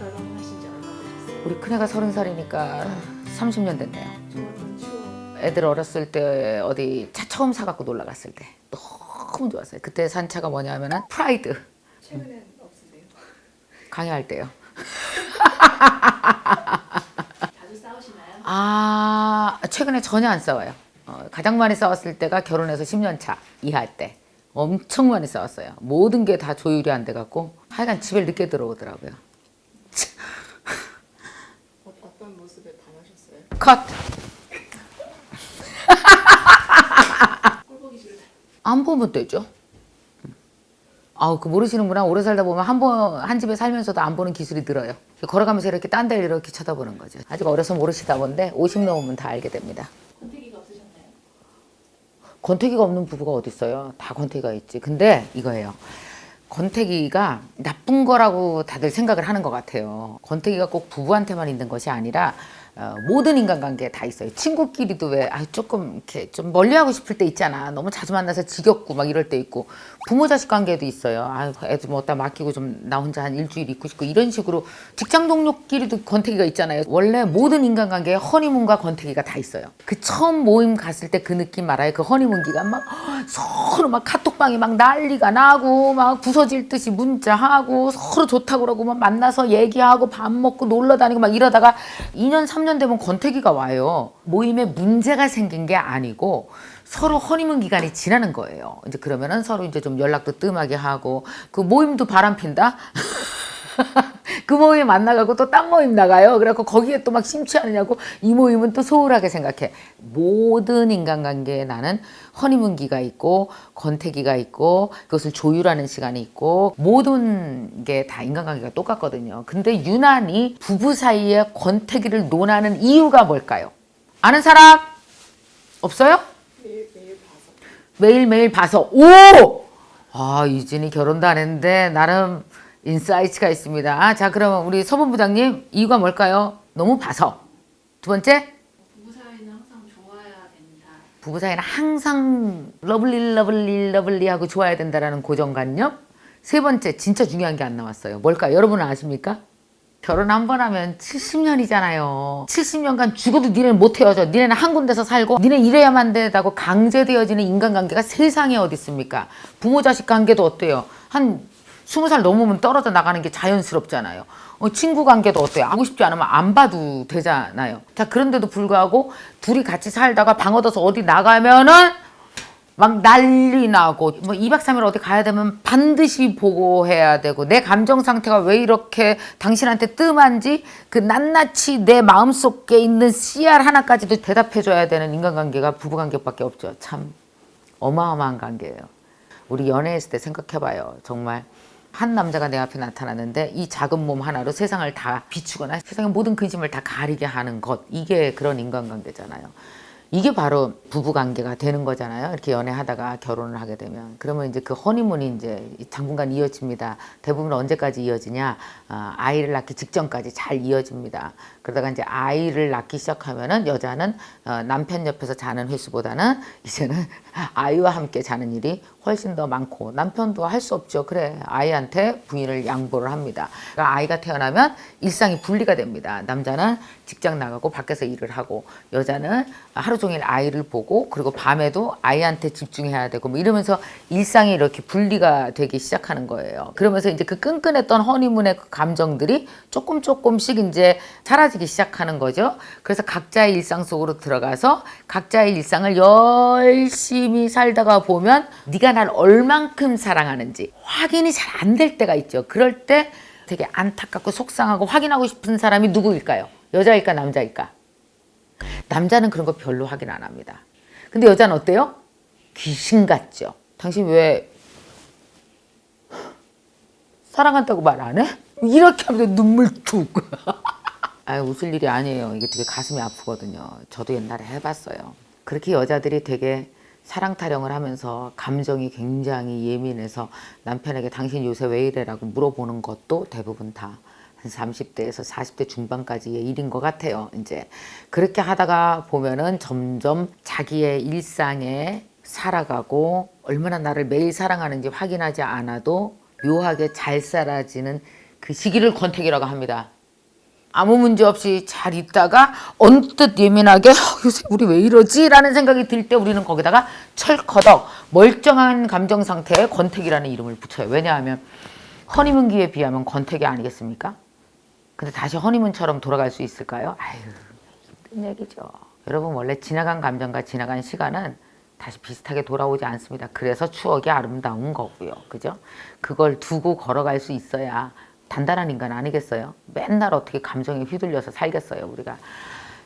결혼하신 지 얼마 되셨어요? 우리 큰애가 서른 살이니까 30년 됐네요. 좋았던 추억. 애들 어렸을 때 어디 차 처음 사갖고 놀러 갔을 때 너무 좋았어요. 그때 산 차가 뭐냐면은 프라이드 최근엔 없으세요? 강의할 때요. 자주 싸우시나요? 아 최근에 전혀 안 싸워요. 어, 가장 많이 싸웠을 때가 결혼해서 10년 차 이하할 때 엄청 많이 싸웠어요. 모든 게 다 조율이 안 돼갖고 하여간 집에 늦게 들어오더라고요. 어, 어떤 모습에 반하셨어요? 컷. 안 보면 되죠. 아우 그 모르시는구나. 오래 살다 보면 한 번 한 집에 살면서도 안 보는 기술이 늘어요. 걸어가면서 이렇게 딴 데를 이렇게 쳐다보는 거죠. 아직 어려서 모르시다 본데 50 넘으면 다 알게 됩니다. 권태기가 없으셨나요? 권태기가 없는 부부가 어디 있어요? 다 권태기가 있지. 근데 이거예요. 권태기가 나쁜 거라고 다들 생각을 하는 것 같아요. 권태기가 꼭 부부한테만 있는 것이 아니라 어, 모든 인간관계에 다 있어요. 친구끼리도 왜 아, 조금 이렇게 좀 멀리하고 싶을 때 있잖아. 너무 자주 만나서 지겹고 막 이럴 때 있고 부모 자식 관계도 있어요. 아, 애들 뭐 어디다 맡기고 좀 나 혼자 한 일주일 있고 싶고 이런 식으로 직장 동료끼리도 권태기가 있잖아요. 원래 모든 인간관계에 허니문과 권태기가 다 있어요. 그 처음 모임 갔을 때 그 느낌 알아요? 그 허니문 기간 막 서로 막 카톡방이 막 난리가 나고 막 부서질 듯이 문자하고 서로 좋다고 그러고 막 만나서 얘기하고 밥 먹고 놀러 다니고 막 이러다가 2년 3년 되면 권태기가 와요. 모임에 문제가 생긴 게 아니고 서로 허니문 기간이 지나는 거예요. 이제 그러면은 서로 이제 좀 연락도 뜸하게 하고 그 모임도 바람 핀다. 그 모임 만나가고 또 딴 모임 나가요. 그래갖고 거기에 또 막 심취하느냐고 이 모임은 또 소홀하게 생각해. 모든 인간관계에 나는 허니문기가 있고 권태기가 있고 그것을 조율하는 시간이 있고 모든 게 다 인간관계가 똑같거든요. 근데 유난히 부부 사이에 권태기를 논하는 이유가 뭘까요? 아는 사람 없어요? 매일 매일 봐서. 매일매일 봐서 오! 아 이진이 결혼도 안 했는데 나름 인사이트가 있습니다. 아, 자 그러면 우리 서본 부장님 이유가 뭘까요? 너무 봐서. 두 번째 부부 사이는 항상 좋아야 된다. 부부 사이는 항상 러블리 러블리 러블리 하고 좋아야 된다라는 고정관념. 세 번째 진짜 중요한 게 안 나왔어요. 뭘까요? 여러분은 아십니까? 결혼 한 번 하면 70년이잖아요. 70년간 죽어도 니네는 못 헤어져. 니네는 한 군데서 살고 니네 이래야만 된다고 강제되어지는 인간관계가 세상에 어디 있습니까? 부모 자식 관계도 어때요? 한 20살 넘으면 떨어져 나가는 게 자연스럽잖아요. 어, 친구 관계도 어때요? 하고 싶지 않으면 안 봐도 되잖아요. 자, 그런데도 불구하고 둘이 같이 살다가 방 얻어서 어디 나가면은 막 난리 나고 뭐 2박 3일 어디 가야 되면 반드시 보고해야 되고 내 감정 상태가 왜 이렇게 당신한테 뜸한지 그 낱낱이 내 마음속에 있는 CR 하나까지도 대답해 줘야 되는 인간관계가 부부관계밖에 없죠. 참 어마어마한 관계예요. 우리 연애했을 때 생각해 봐요. 정말 한 남자가 내 앞에 나타났는데 이 작은 몸 하나로 세상을 다 비추거나 세상의 모든 근심을 다 가리게 하는 것 이게 그런 인간관계잖아요. 이게 바로 부부 관계가 되는 거잖아요. 이렇게 연애하다가 결혼을 하게 되면 그러면 이제 그 허니문이 이제 당분간 이어집니다. 대부분 언제까지 이어지냐? 아, 아이를 낳기 직전까지 잘 이어집니다. 그러다가 이제 아이를 낳기 시작하면은 여자는 어, 남편 옆에서 자는 횟수보다는 이제는 아이와 함께 자는 일이 훨씬 더 많고 남편도 할 수 없죠. 그래 아이한테 부인을 양보를 합니다. 그러니까 아이가 태어나면 일상이 분리가 됩니다. 남자는 직장 나가고 밖에서 일을 하고 여자는 하루 종일 아이를 보고 그리고 밤에도 아이한테 집중해야 되고 뭐 이러면서 일상이 이렇게 분리가 되기 시작하는 거예요. 그러면서 이제 그 끈끈했던 허니문의 그 감정들이 조금 조금씩 이제 사라지기 시작하는 거죠. 그래서 각자의 일상 속으로 들어가서 각자의 일상을 열심히 살다가 보면 네가 날 얼만큼 사랑하는지 확인이 잘 안 될 때가 있죠. 그럴 때 되게 안타깝고 속상하고 확인하고 싶은 사람이 누구일까요? 여자일까 남자일까? 남자는 그런 거 별로 확인 안 합니다. 근데 여자는 어때요? 귀신 같죠. 당신 왜 사랑한다고 말 안 해? 이렇게 하면 눈물 툭. 아 웃을 일이 아니에요. 이게 되게 가슴이 아프거든요. 저도 옛날에 해봤어요. 그렇게 여자들이 되게 사랑 타령을 하면서 감정이 굉장히 예민해서 남편에게 당신 요새 왜 이래라고 물어보는 것도 대부분 다 한 30대에서 40대 중반까지의 일인 것 같아요. 이제 그렇게 하다가 보면은 점점 자기의 일상에 살아가고 얼마나 나를 매일 사랑하는지 확인하지 않아도 묘하게 잘 살아지는 그 시기를 권태기라고 합니다. 아무 문제 없이 잘 있다가 언뜻 예민하게 "어, 요새 우리 왜 이러지? 라는 생각이 들 때 우리는 거기다가 철커덕 멀쩡한 감정 상태에 권태기라는 이름을 붙여요. 왜냐하면 허니문기에 비하면 권태기 아니겠습니까? 근데 다시 허니문처럼 돌아갈 수 있을까요? 아유, 힘든 얘기죠. 여러분 원래 지나간 감정과 지나간 시간은 다시 비슷하게 돌아오지 않습니다. 그래서 추억이 아름다운 거고요. 그죠? 그걸 두고 걸어갈 수 있어야 단단한 인간 아니겠어요? 맨날 어떻게 감정에 휘둘려서 살겠어요, 우리가.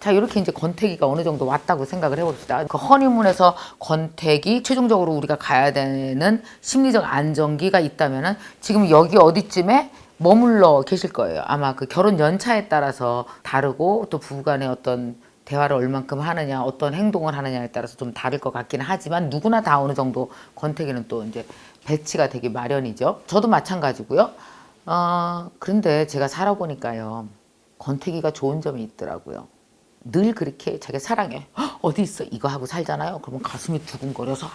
자, 이렇게 이제 권태기가 어느 정도 왔다고 생각을 해봅시다. 그 허니문에서 권태기, 최종적으로 우리가 가야 되는 심리적 안정기가 있다면은 지금 여기 어디쯤에 머물러 계실 거예요. 아마 그 결혼 연차에 따라서 다르고 또 부부간의 어떤 대화를 얼만큼 하느냐, 어떤 행동을 하느냐에 따라서 좀 다를 것 같긴 하지만 누구나 다 어느 정도 권태기는 또 이제 배치가 되기 마련이죠. 저도 마찬가지고요. 어, 그런데 제가 살아보니까요. 권태기가 좋은 점이 있더라고요. 늘 그렇게 자기 사랑해. "헉, 어디 있어? 이거 하고 살잖아요. 그러면 가슴이 두근거려서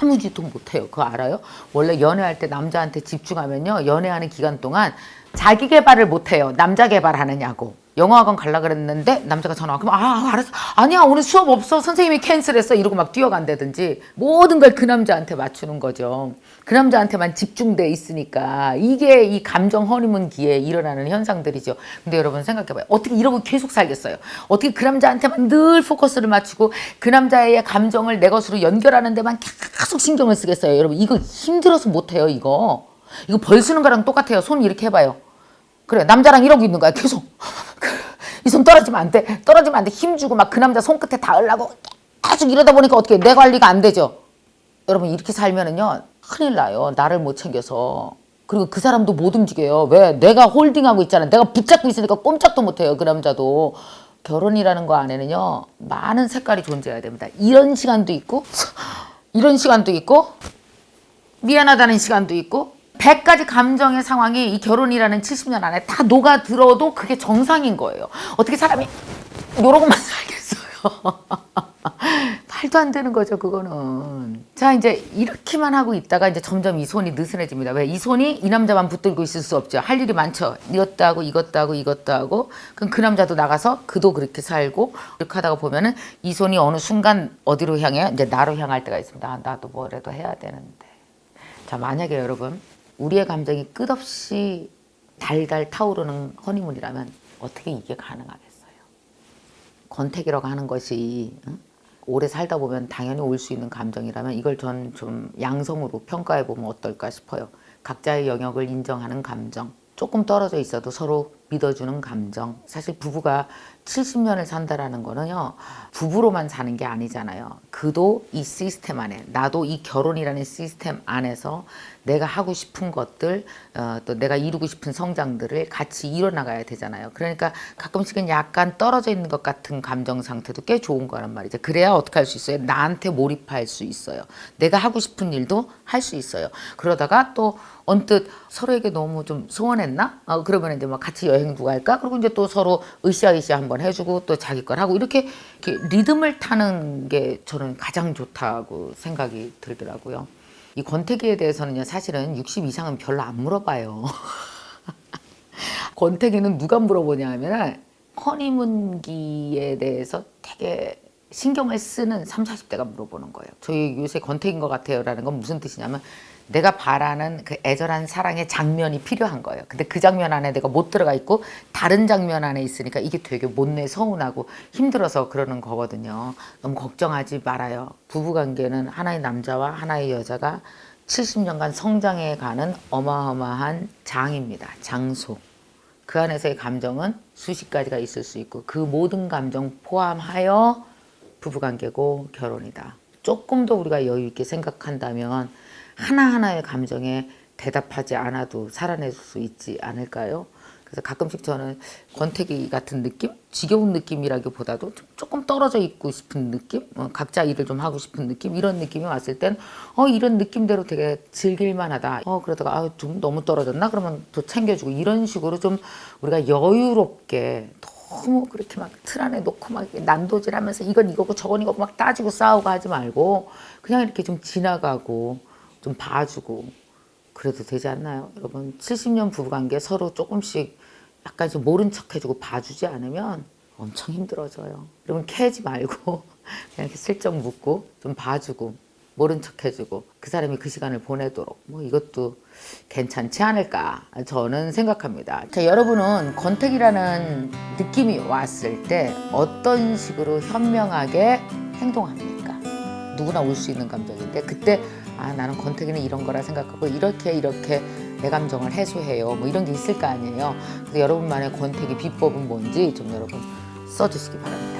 아무 짓도 못해요. 그거 알아요? 원래 연애할 때 남자한테 집중하면요. 연애하는 기간 동안 자기 개발을 못해요. 남자 개발하느냐고. 영어학원 갈라 그랬는데 남자가 전화 와. 그럼 아 알았어. 아니야 오늘 수업 없어. 선생님이 캔슬했어. 이러고 막 뛰어간다든지 모든 걸 그 남자한테 맞추는 거죠. 그 남자한테만 집중돼 있으니까 이게 이 감정 허니문기에 일어나는 현상들이죠. 근데 여러분 생각해봐요. 어떻게 이러고 계속 살겠어요? 어떻게 그 남자한테만 늘 포커스를 맞추고 그 남자의 감정을 내 것으로 연결하는 데만 계속 신경을 쓰겠어요? 여러분 이거 힘들어서 못해요 이거. 이거 벌 쓰는 거랑 똑같아요. 손 이렇게 해봐요. 그래 남자랑 이러고 있는 거야 계속. 이 손 떨어지면 안 돼. 떨어지면 안 돼. 힘주고 막 그 남자 손끝에 닿으려고 계속 이러다 보니까 어떻게 내 관리가 안 되죠. 여러분 이렇게 살면은요 큰일 나요. 나를 못 챙겨서. 그리고 그 사람도 못 움직여요. 왜? 내가 홀딩하고 있잖아. 내가 붙잡고 있으니까 꼼짝도 못해요 그 남자도. 결혼이라는 거 안에는요 많은 색깔이 존재해야 됩니다. 이런 시간도 있고 이런 시간도 있고 미안하다는 시간도 있고 100가지 감정의 상황이 이 결혼이라는 70년 안에 다 녹아 들어도 그게 정상인 거예요. 어떻게 사람이 이러고만 살겠어요. 말도 안 되는 거죠, 그거는. 자, 이제 이렇게만 하고 있다가 이제 점점 이 손이 느슨해집니다. 왜? 이 손이 이 남자만 붙들고 있을 수 없죠. 할 일이 많죠. 이것도 하고 이것도 하고 이것도 하고. 그럼 그 남자도 나가서 그도 그렇게 살고 이렇게 하다가 보면은 이 손이 어느 순간 어디로 향해? 이제 나로 향할 때가 있습니다. 아, 나도 뭐라도 해야 되는데. 자, 만약에 여러분 우리의 감정이 끝없이 달달 타오르는 허니문이라면 어떻게 이게 가능하겠어요? 권태기라고 하는 것이 응? 오래 살다 보면 당연히 올 수 있는 감정이라면 이걸 전 좀 양성으로 평가해 보면 어떨까 싶어요. 각자의 영역을 인정하는 감정, 조금 떨어져 있어도 서로 믿어주는 감정. 사실 부부가 70년을 산다라는 거는요, 부부로만 사는 게 아니잖아요. 그도 이 시스템 안에, 나도 이 결혼이라는 시스템 안에서 내가 하고 싶은 것들, 어, 또 내가 이루고 싶은 성장들을 같이 이뤄나가야 되잖아요. 그러니까 가끔씩은 약간 떨어져 있는 것 같은 감정 상태도 꽤 좋은 거란 말이죠. 그래야 어떻게 할 수 있어요? 나한테 몰입할 수 있어요. 내가 하고 싶은 일도 할 수 있어요. 그러다가 또 언뜻 서로에게 너무 좀 소원했나? 어, 그러면 이제 막 같이 여행도 갈까? 그리고 이제 또 서로 으쌰으쌰 한번 해주고 또 자기 걸 하고 이렇게, 이렇게 리듬을 타는 게 저는 가장 좋다고 생각이 들더라고요. 이 권태기에 대해서는요, 사실은 60 이상은 별로 안 물어봐요. 권태기는 누가 물어보냐 하면 허니문기에 대해서 되게 신경을 쓰는 3, 40대가 물어보는 거예요. 저희 요새 권태기인 것 같아요. 라는 건 무슨 뜻이냐면 내가 바라는 그 애절한 사랑의 장면이 필요한 거예요. 근데 그 장면 안에 내가 못 들어가 있고 다른 장면 안에 있으니까 이게 되게 못내 서운하고 힘들어서 그러는 거거든요. 너무 걱정하지 말아요. 부부 관계는 하나의 남자와 하나의 여자가 70년간 성장해 가는 어마어마한 장입니다. 장소. 그 안에서의 감정은 수십 가지가 있을 수 있고 그 모든 감정 포함하여 부부관계고 결혼이다. 조금 더 우리가 여유 있게 생각한다면 하나하나의 감정에 대답하지 않아도 살아낼 수 있지 않을까요? 그래서 가끔씩 저는 권태기 같은 느낌? 지겨운 느낌이라기보다도 좀 조금 떨어져 있고 싶은 느낌? 어, 각자 일을 좀 하고 싶은 느낌? 이런 느낌이 왔을 땐, 어, 이런 느낌대로 되게 즐길만 하다. 어, 그러다가, 아, 좀 너무 떨어졌나? 그러면 또 챙겨주고, 이런 식으로 좀 우리가 여유롭게 너무 그렇게 막 틀 안에 놓고 막 이렇게 난도질 하면서 이건 이거고 저건 이거고 막 따지고 싸우고 하지 말고, 그냥 이렇게 좀 지나가고, 좀 봐주고, 그래도 되지 않나요? 여러분 70년 부부관계 서로 조금씩 약간 좀 모른 척 해주고 봐주지 않으면 엄청 힘들어져요. 여러분 캐지 말고 그냥 이렇게 슬쩍 묻고 좀 봐주고 모른 척 해주고 그 사람이 그 시간을 보내도록 뭐 이것도 괜찮지 않을까 저는 생각합니다. 자 여러분은 권태기라는 느낌이 왔을 때 어떤 식으로 현명하게 행동합니까? 누구나 올 수 있는 감정인데 그때 아 나는 권태기는 이런 거라 생각하고 이렇게 이렇게 내 감정을 해소해요 뭐 이런 게 있을 거 아니에요 그래서 여러분만의 권태기 비법은 뭔지 좀 여러분 써주시기 바랍니다